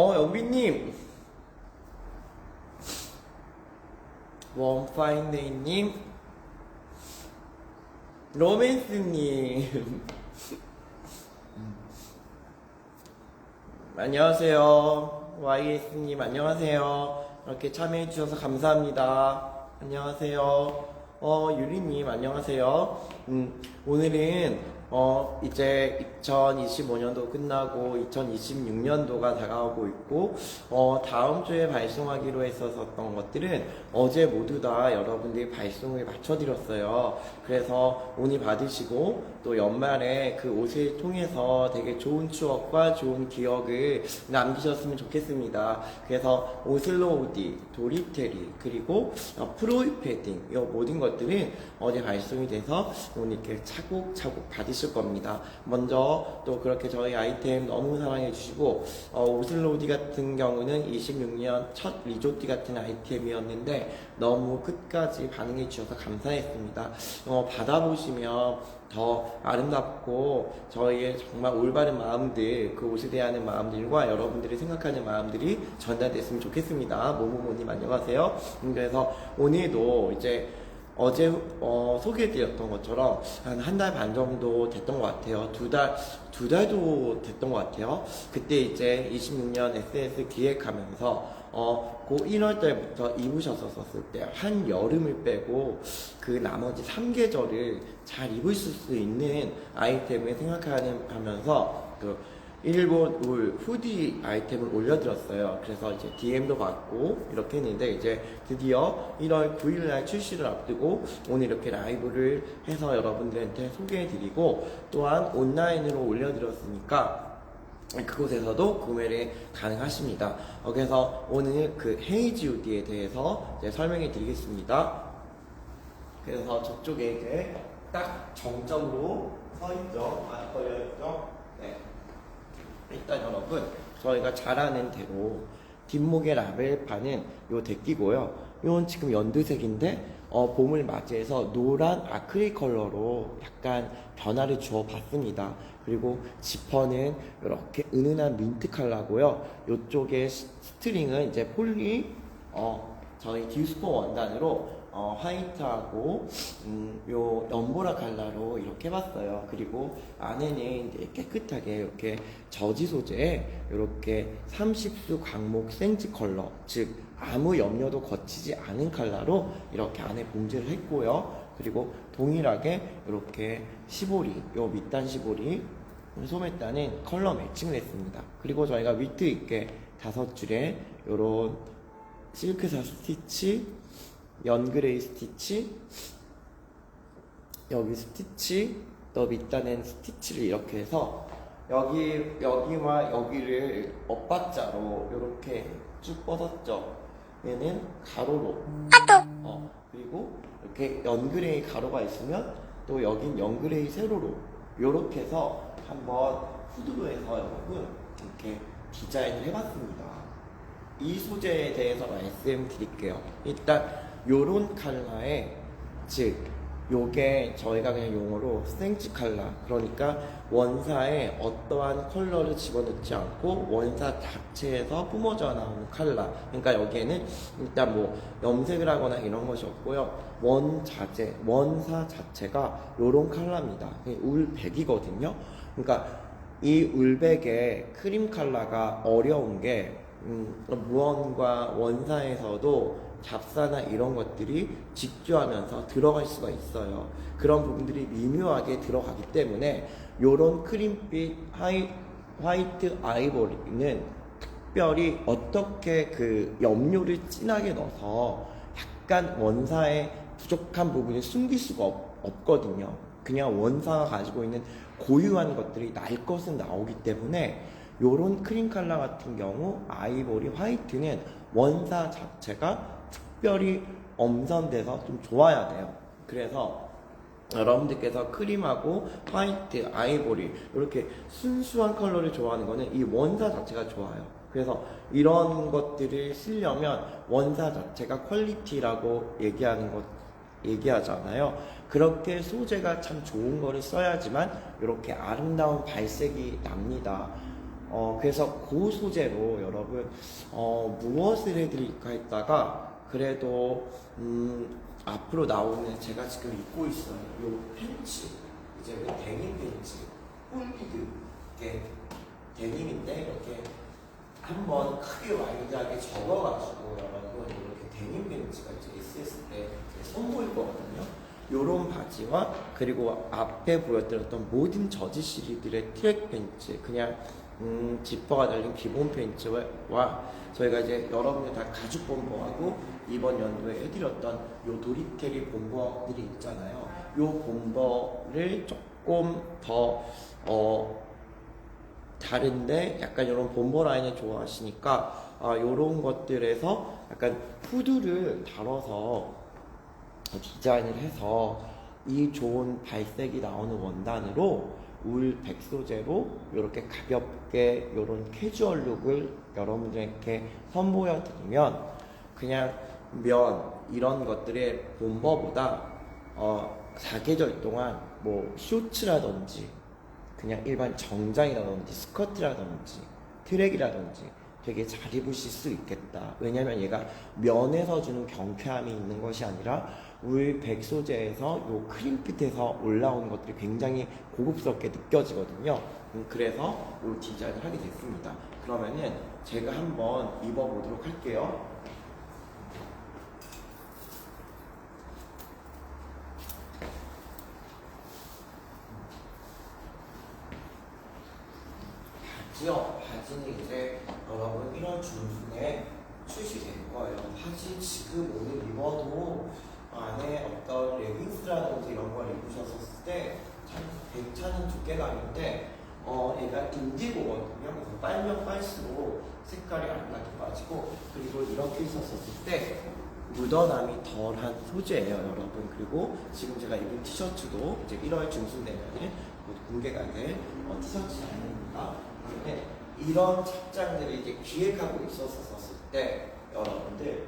어, 영빈님. 원파인데이님. 로맨스님. 안녕하세요. YS님, 안녕하세요. 이렇게 참여해주셔서 감사합니다. 안녕하세요. 어, 유리님, 안녕하세요. 음, 오늘은 어, 이제 2025년도 끝나고 2026년도가 다가오고 있고, 어, 다음 주에 발송하기로 했었던 것들은 어제 모두 다 여러분들이 발송을 맞춰드렸어요. 그래서 오늘 받으시고, 또 연말에 그 옷을 통해서 되게 좋은 추억과 좋은 기억을 남기셨으면 좋겠습니다. 그래서 오슬로 우디, 도리테리, 그리고 어, 프로이 패딩, 이 모든 것들은 어제 발송이 돼서 오늘 이렇게 차곡차곡 받으 실 겁니다. 먼저 또 그렇게 저희 아이템 너무 사랑해 주시고 어, 오슬로디 같은 경우는 26년 첫 리조티 같은 아이템이었는데 너무 끝까지 반응해 주셔서 감사했습니다. 어, 받아보시면 더 아름답고 저희의 정말 올바른 마음들 그 옷에 대한 마음들과 여러분들이 생각하는 마음들이 전달됐으면 좋겠습니다. 모모모님 안녕하세요. 음, 그래서 오늘도 이제 어제 어, 소개해드렸던 것처럼 한 한 달 반 정도 됐던 것 같아요. 두 달, 두 달도 됐던 것 같아요. 그때 이제 26년 SS 기획하면서 어, 그 1월 달부터 입으셨었을 때 한 여름을 빼고 그 나머지 3계절을 잘 입을 수 있는 아이템을 생각하는 하면서 그 일본 울 후디 아이템을 올려드렸어요. 그래서 이제 DM도 받고 이렇게 했는데 이제 드디어 1월 9일날 출시를 앞두고 오늘 이렇게 라이브를 해서 여러분들한테 소개해드리고 또한 온라인으로 올려드렸으니까 그곳에서도 구매를 가능하십니다. 어, 그래서 오늘 그 헤이지 우디에 대해서 설명해 드리겠습니다. 그래서 저쪽에 이제 딱 정점으로 서 있죠. 안 걸려 있죠? 네. 일단 여러분 저희가 잘 아는 대로 뒷목의 라벨판은 요 데끼고요. 이건 지금 연두색인데 어, 봄을 맞이해서 노란 아크릴 컬러로 약간 변화를 주어 봤습니다. 그리고 지퍼는 이렇게 은은한 민트 컬러고요. 이쪽에 스- 스트링은 이제 폴리 어, 저희 듀스포 원단으로 어, 화이트하고 음, 요 연보라 컬러로 이렇게 해봤어요. 그리고 안에는 이제 깨끗하게 이렇게 저지 소재에 이렇게 30수 광목 생지 컬러, 즉 아무 염료도 거치지 않은 컬러로 이렇게 안에 봉제를 했고요. 그리고 동일하게 이렇게 시보리, 요 밑단 시보리, 소매단은 컬러 매칭을 했습니다. 그리고 저희가 위트 있게 다섯 줄에 요런 실크사 스티치, 연그레이 스티치, 여기 스티치, 또 밑단엔 스티치를 이렇게 해서 여기 여기와 여기를 엇박자로 이렇게 쭉 뻗었죠. 얘는 가로로. 어, 그리고 이렇게 연그레이 가로가 있으면 또 여긴 연그레이 세로로 이렇게 해서 한번 후드로 해서 여러분 이렇게 디자인을 해봤습니다. 이 소재에 대해서 말씀 드릴게요. 일단 요런 컬러에 즉 요게 저희가 그냥 용어로 생지 컬러 그러니까 원사에 어떠한 컬러를 집어넣지 않고 원사 자체에서 뿜어져 나오는 컬러 그러니까 여기에는 일단 뭐 염색을 하거나 이런 것이 없고요. 원 자재 원사 자체가 요런 컬러입니다. 울백이거든요. 그러니까 이 울백의 크림 컬러가 어려운 게 음, 무언과 원사에서도 잡사나 이런 것들이 직조하면서 들어갈 수가 있어요. 그런 부분들이 미묘하게 들어가기 때문에 요런 크림빛 하이, 화이트 아이보리는 특별히 어떻게 그 염료를 진하게 넣어서 약간 원사의 부족한 부분을 숨길 수가 없, 없거든요. 그냥 원사가 가지고 있는 고유한 것들이 날 것은 나오기 때문에 요런 크림 컬러 같은 경우 아이보리 화이트는 원사 자체가 특별히 엄선돼서 좀 좋아야 돼요. 그래서 여러분들께서 크림하고 화이트, 아이보리 이렇게 순수한 컬러를 좋아하는 거는 이 원사 자체가 좋아요. 그래서 이런 것들을 쓰려면 원사 자체가 퀄리티라고 얘기하는 것 얘기하잖아요. 그렇게 소재가 참 좋은 거를 써야지만 이렇게 아름다운 발색이 납니다. 어, 그래서 그 소재로 여러분, 어, 무엇을 해드릴까 했다가, 그래도, 음, 앞으로 나오는 제가 지금 입고 있어요. 요 팬츠. 이제 그 데님 팬츠. 홀리드. 이게 데님인데, 이렇게 한번 크게 와이드하게 접어가지고, 여러분, 이렇게 데님 팬츠가 이제 있을 때 선보일 거거든요. 요런 바지와 그리고 앞에 보여드렸던 모든 저지 시리들의 트랙 팬츠 그냥 음, 지퍼가 달린 기본 팬츠와 저희가 이제 여러분들 다 가죽 본버하고 이번 연도에 해드렸던 요 도리테리 본버들이 있잖아요. 요 본버를 조금 더 어, 다른데 약간 이런 본버 라인을 좋아하시니까 아, 요런 것들에서 약간 후드를 달아서 디자인을 해서 이 좋은 발색이 나오는 원단으로 울 백 소재로 이렇게 가볍게 이런 캐주얼 룩을 여러분들에게 선보여 드리면 그냥 면 이런 것들의 본버보다 어, 사계절 동안 뭐 쇼츠라든지 그냥 일반 정장이라든지 스커트라든지 트랙이라든지 되게 잘 입으실 수 있겠다. 왜냐면 얘가 면에서 주는 경쾌함이 있는 것이 아니라 울 백 소재에서 요 크림핏에서 올라오는 것들이 굉장히 고급스럽게 느껴지거든요. 음, 그래서 이 디자인을 하게 됐습니다. 그러면은 제가 한번 입어보도록 할게요. 바지요. 바지는 이제 여러분 1월 중순에 출시될 거예요. 사실 지금 오늘 입어도 안에 어떤 레깅스라든지 이런 걸 입으셨을 때참 괜찮은 두께감인데 어 얘가 인디고거든요. 그래서 빨면 빨수록 색깔이 안 나게 빠지고 그리고 이렇게 있었을 때 묻어남이 덜한 소재예요, 여러분. 그리고 지금 제가 입은 티셔츠도 이제 1월 중순 되면은 곧 공개가 될 어, 티셔츠 아닙니까? 그런데 이런 착장들을 이제 기획하고 있었었을 때 여러분들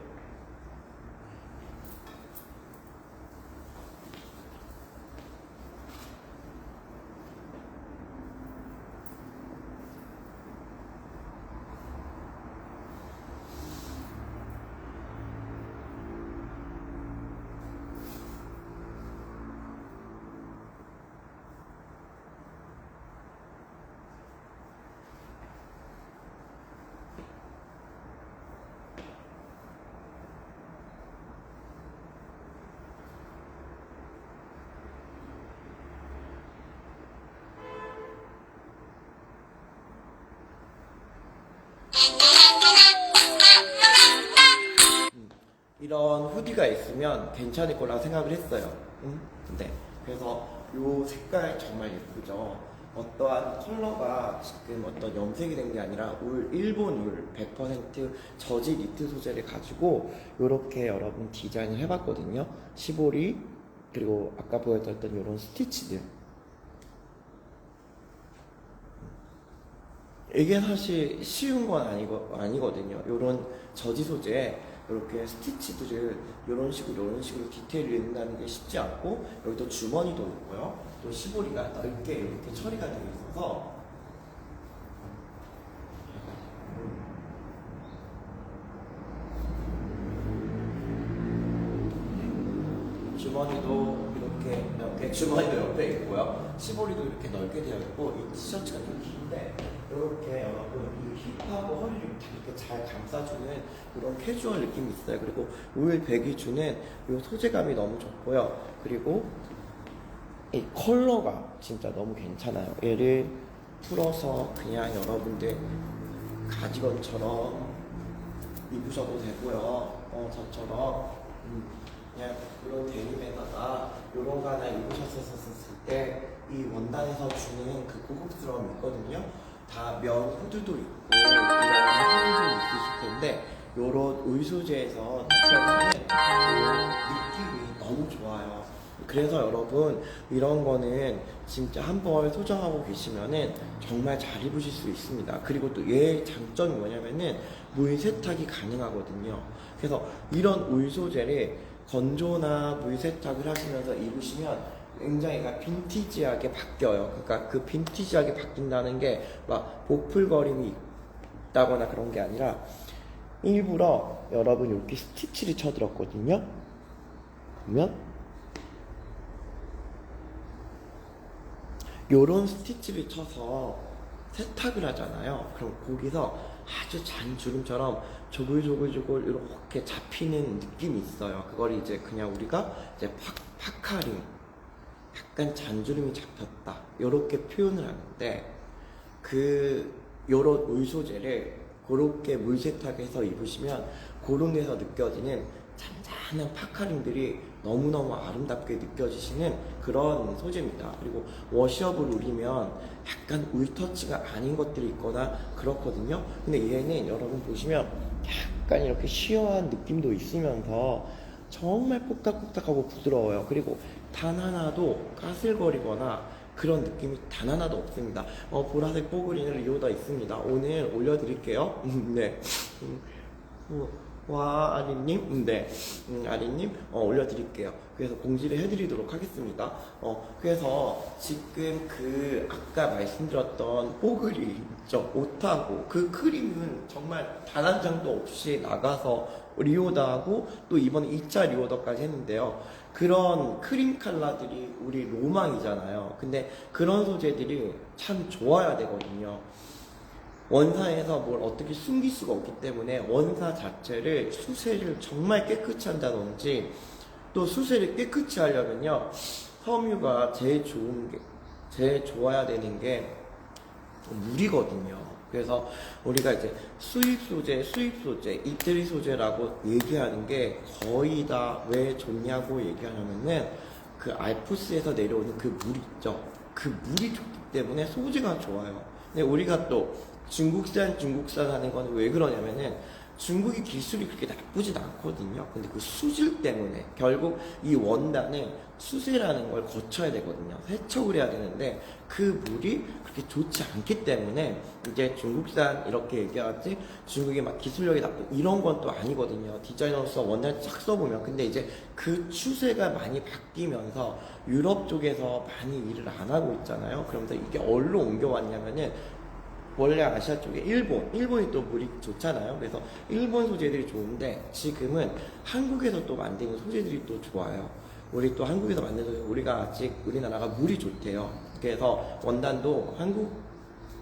이런 후디가 있으면 괜찮을 거라 생각을 했어요. 응? 네. 그래서 요 색깔 정말 예쁘죠. 어떠한 컬러가 지금 어떤 염색이 된 게 아니라 울 일본 울 100% 저지 니트 소재를 가지고 이렇게 여러분 디자인을 해봤거든요. 시보리 그리고 아까 보여드렸던 이런 스티치들. 이게 사실 쉬운 건 아니거, 아니거든요. 이런 저지 소재에 이렇게 스티치들을 이런 식으로 이런 식으로 디테일을 입는다는 게 쉽지 않고 여기도 주머니도 있고요. 또 시보리가 넓게 이렇게 처리가 되어 있어서 주머니도 이렇게 넓게 주머니도 옆에 있고요. 시보리도 이렇게 넓게 되어 있고 이 티셔츠가 좀 긴데 이렇게 여러분 이 힙하고 허리를 이렇게 잘 감싸주는 그런 캐주얼 느낌이 있어요. 그리고 울 백이 주는 이 소재감이 너무 좋고요. 그리고 이 컬러가 진짜 너무 괜찮아요. 얘를 풀어서 그냥 여러분들 가디건처럼 입으셔도 되고요. 어, 저처럼 음, 그냥 그런 데님에다가 요런 거 하나 입으셨었을 때 이 원단에서 주는 그 고급스러움이 있거든요. 다 면 후드도 있고 이런 후드도 있으실 텐데 요런 의소재에서 느껴지는 느낌이 너무 좋아요. 그래서 여러분 이런 거는 진짜 한 벌 소장하고 계시면은 정말 잘 입으실 수 있습니다. 그리고 또얘 장점이 뭐냐면은 물 세탁이 가능하거든요. 그래서 이런 울 소재를 건조나 물 세탁을 하시면서 입으시면 굉장히 빈티지하게 바뀌어요. 그러니까 그 빈티지하게 바뀐다는 게 막 보풀거림이 있다거나 그런 게 아니라 일부러 여러분 이렇게 스티치를 쳐들었거든요. 보면 요런 스티치를 쳐서 세탁을 하잖아요. 그럼 거기서 아주 잔주름처럼 조글조글조글 이렇게 잡히는 느낌이 있어요. 그걸 이제 그냥 우리가 이제 파, 파카링, 약간 잔주름이 잡혔다. 이렇게 표현을 하는데 그 요런 울 소재를 그렇게 물 세탁해서 입으시면 그런 데서 느껴지는 잔잔한 파카링들이 너무너무 아름답게 느껴지시는 그런 소재입니다. 그리고 워시업을 우리면 약간 울터치가 아닌 것들이 있거나 그렇거든요. 근데 얘는 여러분 보시면 약간 이렇게 시어한 느낌도 있으면서 정말 뽁닥뽁닥하고 부드러워요. 그리고 단 하나도 까슬거리거나 그런 느낌이 단 하나도 없습니다. 어, 보라색 뽀글이는 리오다 있습니다. 오늘 올려드릴게요. 네. 음, 어, 와, 아리님? 음, 네. 음, 아리님, 어, 올려드릴게요. 그래서 공지를 해드리도록 하겠습니다. 어, 그래서 지금 그, 아까 말씀드렸던 뽀글이 있죠. 옷하고 그 크림은 정말 단 한 장도 없이 나가서 리오다하고 또 이번에 2차 리오더까지 했는데요. 그런 크림 컬러들이 우리 로망이잖아요. 근데 그런 소재들이 참 좋아야 되거든요. 원사에서 뭘 어떻게 숨길 수가 없기 때문에 원사 자체를 수세를 정말 깨끗이 한다든지 또 수세를 깨끗이 하려면요 섬유가 제일 좋은 게 제일 좋아야 되는 게 물이거든요. 그래서 우리가 이제 수입 소재, 수입 소재, 이태리 소재라고 얘기하는 게 거의 다 왜 좋냐고 얘기하냐면은 그 알프스에서 내려오는 그 물 있죠. 그 물이 좋기 때문에 소재가 좋아요. 근데 우리가 또 중국산, 중국산 하는 건 왜 그러냐면은 중국이 기술이 그렇게 나쁘진 않거든요. 근데 그 수질 때문에 결국 이 원단은 수세라는 걸 거쳐야 되거든요. 세척을 해야 되는데 그 물이 그렇게 좋지 않기 때문에 이제 중국산 이렇게 얘기하지 중국이 막 기술력이 나쁘고 이런 건 또 아니거든요. 디자이너로서 원단 쫙 써보면 근데 이제 그 추세가 많이 바뀌면서 유럽 쪽에서 많이 일을 안 하고 있잖아요. 그러면서 이게 어디로 옮겨왔냐면은 원래 아시아 쪽에 일본, 일본이 또 물이 좋잖아요. 그래서 일본 소재들이 좋은데 지금은 한국에서 또 만드는 소재들이 또 좋아요. 우리 또 한국에서 만드는 소재, 우리가 아직 우리나라가 물이 좋대요. 그래서 원단도 한국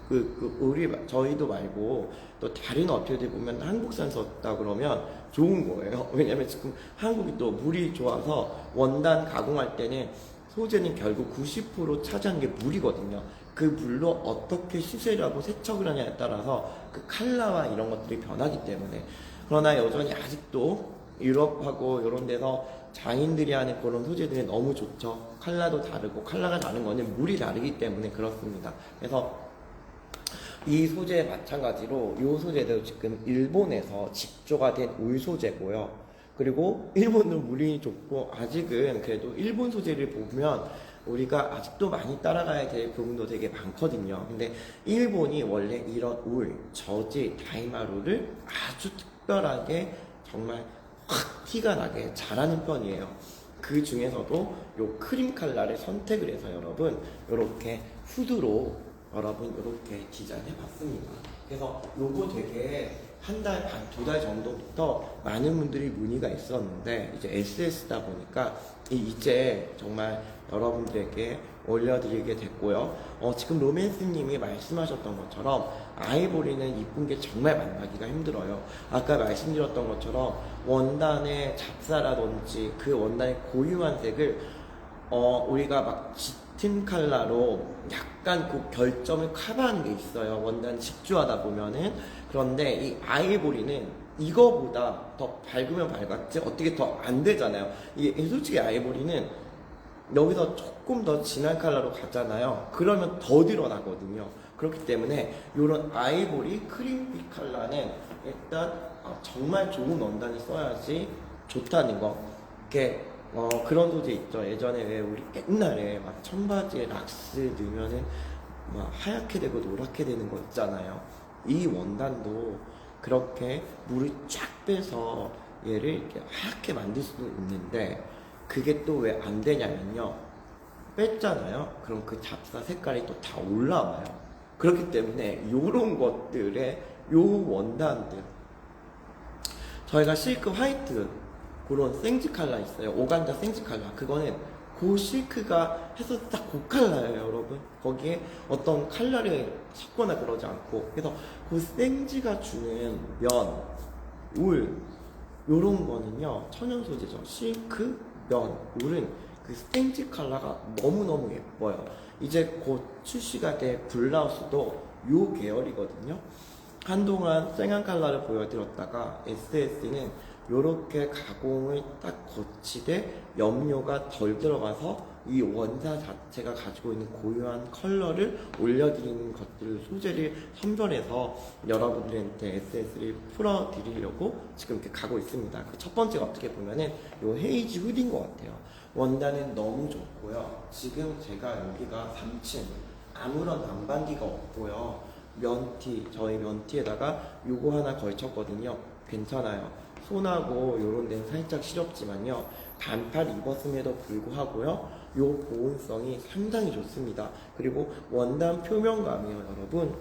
그, 그 우리 저희도 말고 또 다른 업체들 보면 한국산 썼다 그러면 좋은 거예요. 왜냐면 지금 한국이 또 물이 좋아서 원단 가공할 때는 소재는 결국 90% 차지한 게 물이거든요. 그 물로 어떻게 수세를 하고 세척을 하냐에 따라서 그 칼라와 이런 것들이 변하기 때문에 그러나 여전히 아직도 유럽하고 이런 데서 장인들이 하는 그런 소재들이 너무 좋죠. 칼라도 다르고 칼라가 다른 거는 물이 다르기 때문에 그렇습니다. 그래서 이 소재 마찬가지로 이 소재도 지금 일본에서 직조가 된 울 소재고요. 그리고 일본도 물이 좋고 아직은 그래도 일본 소재를 보면 우리가 아직도 많이 따라가야 될 부분도 되게 많거든요. 근데 일본이 원래 이런 울, 저지, 다이마루를 아주 특별하게 정말 확 티가 나게 잘하는 편이에요. 그 중에서도 요 크림 칼라를 선택을 해서 여러분 이렇게 후드로 여러분 이렇게 디자인해 봤습니다. 그래서 요거 되게 한 달 반, 두 달 정도부터 많은 분들이 문의가 있었는데 이제 SS다 보니까 이- 이제 정말 여러분들에게 올려드리게 됐고요. 어, 지금 로맨스님이 말씀하셨던 것처럼 아이보리는 이쁜 게 정말 만나기가 힘들어요. 아까 말씀드렸던 것처럼 원단의 잡사라든지 그 원단의 고유한 색을 어, 우리가 막 짙은 컬러로 약간 그 결점을 커버하는 게 있어요. 원단 직주하다 보면은. 그런데 이 아이보리는 이거보다 더 밝으면 밝았지 어떻게 더 안 되잖아요. 이게 솔직히 아이보리는 여기서 조금 더 진한 컬러로 가잖아요. 그러면 더 드러나거든요. 그렇기 때문에 이런 아이보리 크림빛 컬러는 일단 아, 정말 좋은 원단을 써야지 좋다는 거. 이렇게 어, 그런 소재 있죠. 예전에 왜 우리 옛날에 막 청바지에 락스 넣으면은 막 하얗게 되고 노랗게 되는 거 있잖아요. 이 원단도 그렇게 물을 쫙 빼서 얘를 이렇게 하얗게 만들 수도 있는데 그게 또 왜 안 되냐면요. 뺐잖아요. 그럼 그 잡사 색깔이 또 다 올라와요. 그렇기 때문에 요런 것들의 요 원단들 저희가 실크 화이트 그런 생지 칼라 있어요. 오간자 생지 칼라. 그거는 그 실크가 해서 딱 그 칼라예요, 여러분. 거기에 어떤 칼라를 섞거나 그러지 않고. 그래서 그 생지가 주는 면, 울, 요런 거는요, 천연 소재죠. 실크, 면, 울은 그 생지 칼라가 너무너무 예뻐요. 이제 곧 출시가 될 블라우스도 요 계열이거든요. 한동안 쨍한 칼라를 보여드렸다가 SS는 이렇게 가공을 딱 거치되 염료가 덜 들어가서 이 원사 자체가 가지고 있는 고유한 컬러를 올려드리는 것들을 소재를 선별해서 여러분들한테 SS를 풀어드리려고 지금 이렇게 가고 있습니다. 그 첫 번째가 어떻게 보면은 이 헤이지 후디인 것 같아요. 원단은 너무 좋고요. 지금 제가 여기가 3층 아무런 난방기가 없고요. 면티 저희 면티에다가 요거 하나 걸쳤거든요. 괜찮아요. 손하고 요런 데는 살짝 시렵지만요. 반팔 입었음에도 불구하고요. 요 보온성이 상당히 좋습니다. 그리고 원단 표면감이요, 여러분.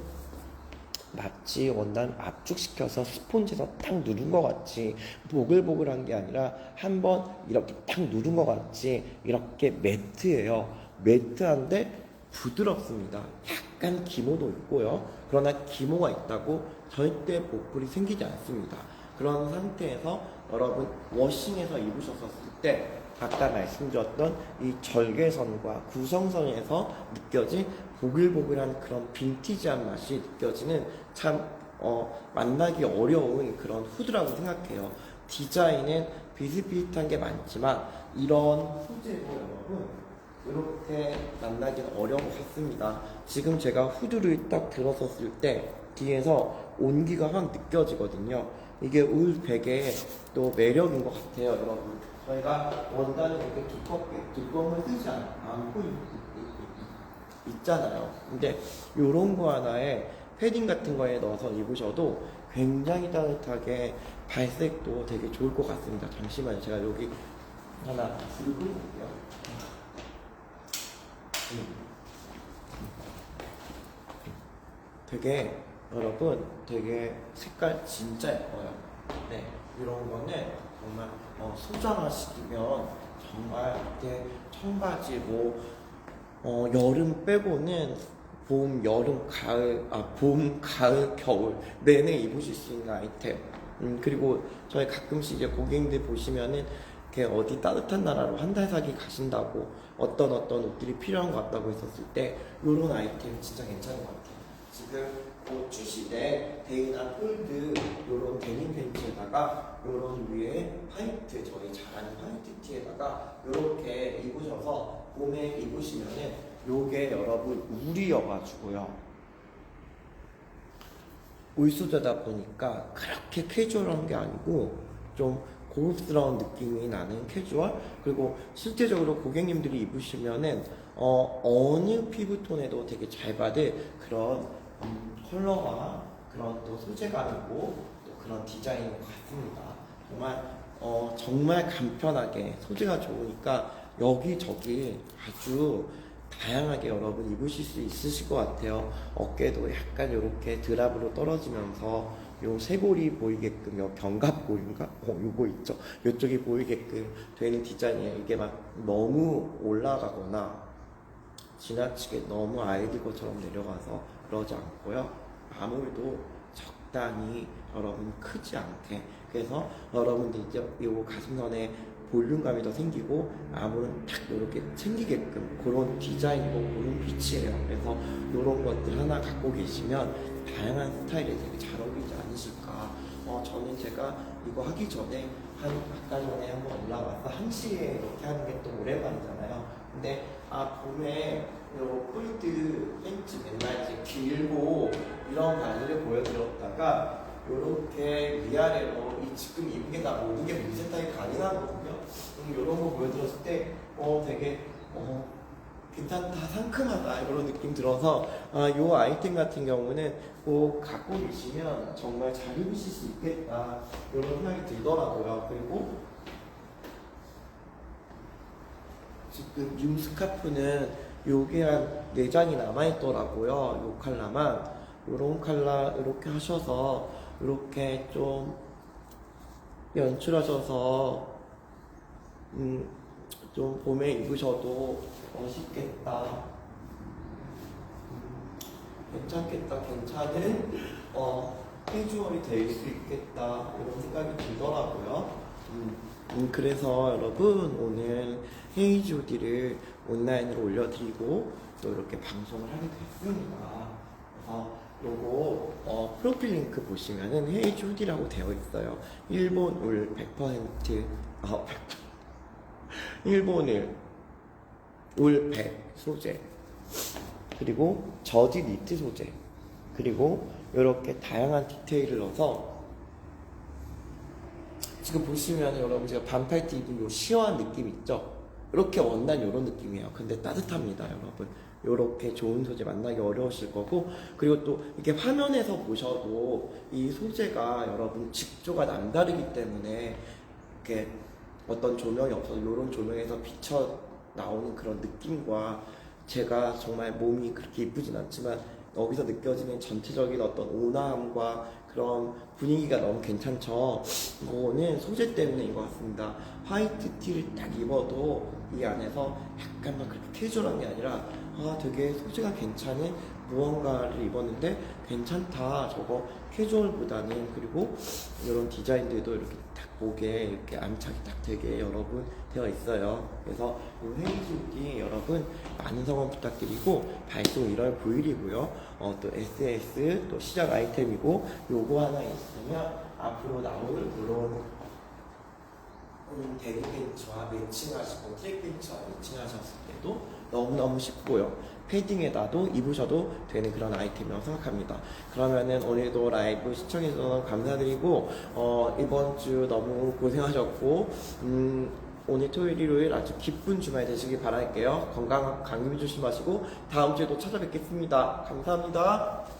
마치 원단 압축시켜서 스폰지에서 딱 누른 것 같이 보글보글한 게 아니라 한번 이렇게 딱 누른 것 같이 이렇게 매트예요. 매트한데 부드럽습니다. 약간 기모도 있고요. 그러나 기모가 있다고 절대 보풀이 생기지 않습니다. 그런 상태에서 여러분 워싱해서 입으셨었을 때 아까 말씀드렸던 이 절개선과 구성선에서 느껴진 보글보글한 그런 빈티지한 맛이 느껴지는 참 어, 만나기 어려운 그런 후드라고 생각해요. 디자인은 비슷비슷한 게 많지만 이런 소재로 여러분 이렇게 만나기는 같습니다. 지금 제가 후드를 딱 들었었을 때 뒤에서 온기가 확 느껴지거든요. 이게 울 베개의 또 매력인 것 같아요, 여러분. 저희가 원단을 이렇게 두껍게 두꺼움을 쓰지 않- 않고 있잖아요. 근데 이런 거 하나에 패딩 같은 거에 넣어서 입으셔도 굉장히 따뜻하게 발색도 되게 좋을 것 같습니다. 잠시만요. 제가 여기 하나 들고 볼게요. 되게 여러분 되게 색깔 진짜 예뻐요. 네 이런 거는 정말 어, 소장하시면 정말 이렇게 청바지 뭐 어, 여름 빼고는 봄, 여름, 가을, 아, 봄, 가을, 겨울 내내 입으실 수 있는 아이템. 음, 그리고 저희 가끔씩 이제 고객님들 보시면은 이렇게 어디 따뜻한 나라로 한달 살기 가신다고 어떤 어떤 옷들이 필요한 것 같다고 했었을 때 요런 아이템 진짜 괜찮은 것 같아요. 지금 곧 출시된 데이나 폴드 요런 데님 팬츠에다가 요런 위에 화이트 저희 잘하는 화이트 티에다가 요렇게 입으셔서 봄에 입으시면은 요게 여러분 울이여가지고요. 울소재다 보니까 그렇게 캐주얼한 게 아니고 좀 고급스러운 느낌이 나는 캐주얼. 그리고 실제적으로 고객님들이 입으시면은 어, 어느 피부톤에도 되게 잘 받을 그런 음, 컬러와 그런 또 소재감이고 또 그런 디자인인 것 같습니다. 정말 어, 정말 간편하게 소재가 좋으니까 여기저기 아주 다양하게 여러분 입으실 수 있으실 것 같아요. 어깨도 약간 이렇게 드랍으로 떨어지면서 요 쇄골이 보이게끔 요 견갑골인가? 어, 요거 있죠. 요쪽이 보이게끔 되는 디자인이에요. 이게 막 너무 올라가거나 지나치게 너무 아이디고처럼 내려가서 그러지 않고요. 아무래도 적당히 여러분 크지 않게 그래서 여러분들 이제 요 가슴선에 볼륨감이 더 생기고 아무런 딱 이렇게 챙기게끔 그런 디자인이고 그런 빛이에요. 그래서 이런 것들 하나 갖고 계시면 다양한 스타일에 되게 잘 어울리지 않으실까. 어, 저는 제가 이거 하기 전에 한 아까 전에 한번 올라와서 한 시에 이렇게 하는 게 또 오랜만이잖아요. 근데 아 봄에 요 폴드 팬츠 맨날 이제 길고 이런 바지를 보여드렸다가 요렇게 위아래로 이 지금 입은 게다 모든 게 물세탁이 가능하거든요. 그럼 요런 거 보여드렸을 때 어 되게 어 괜찮다, 상큼하다 이런 느낌 들어서 아, 이 아이템 같은 경우는 꼭 갖고 계시면 정말 잘 입으실 수 있겠다 이런 생각이 들더라고요. 그리고 지금 유 스카프는 요게 한 4장이 남아있더라고요. 요 컬러만. 요런 컬러 이렇게 하셔서 이렇게 좀 연출하셔서 음, 좀 봄에 입으셔도 멋있겠다. 음, 괜찮겠다. 괜찮은 어, 캐주얼이 될 수 있겠다. 이런 생각이 들더라고요. 음, 음, 그래서 여러분 오늘 헤이즈 후디를 온라인으로 올려드리고 또 이렇게 방송을 하게 됐습니다. 그래서 요거 어, 프로필 링크 보시면은 헤이즈 후디라고 되어 있어요. 일본 울100% 어, 일본을 울100 소재 그리고 저지 니트 소재 그리고 이렇게 다양한 디테일을 넣어서 지금 보시면 여러분 제가 반팔티 입은 요 시원한 느낌 있죠? 이렇게 원단 이런 느낌이에요. 근데 따뜻합니다, 여러분. 이렇게 좋은 소재 만나기 어려우실 거고 그리고 또 이렇게 화면에서 보셔도 이 소재가 여러분 직조가 남다르기 때문에 이렇게 어떤 조명이 없어도 이런 조명에서 비쳐 나오는 그런 느낌과 제가 정말 몸이 그렇게 이쁘진 않지만 여기서 느껴지는 전체적인 어떤 온화함과 그런 분위기가 너무 괜찮죠. 이거는 소재 때문인 것 같습니다. 화이트 티를 딱 입어도 이 안에서 약간만 그렇게 캐주얼한 게 아니라 아 되게 소재가 괜찮은 무언가를 입었는데 괜찮다 저거 캐주얼보다는 그리고 이런 디자인들도 이렇게 딱 목에 이렇게 안착이 딱 되게 여러분 되어 있어요. 그래서 이 헤이즈우디 여러분 많은 성원 부탁드리고 발송 1월 9일이고요. 어, 또 SS 또 시작 아이템이고 요거 하나 있으면 앞으로 나오는 음, 데니 벤츠와 매칭하시고 트랙 벤츠와 매칭하셨을 때도 너무너무 쉽고요. 패딩에다도 입으셔도 되는 그런 아이템이라고 생각합니다. 그러면은 오늘도 라이브 시청해주셔서 감사드리고 어, 이번 주 너무 고생하셨고 음, 오늘 토요일 일요일 아주 기쁜 주말 되시길 바랄게요. 건강 감기 조심하시고 다음 주에도 찾아뵙겠습니다. 감사합니다.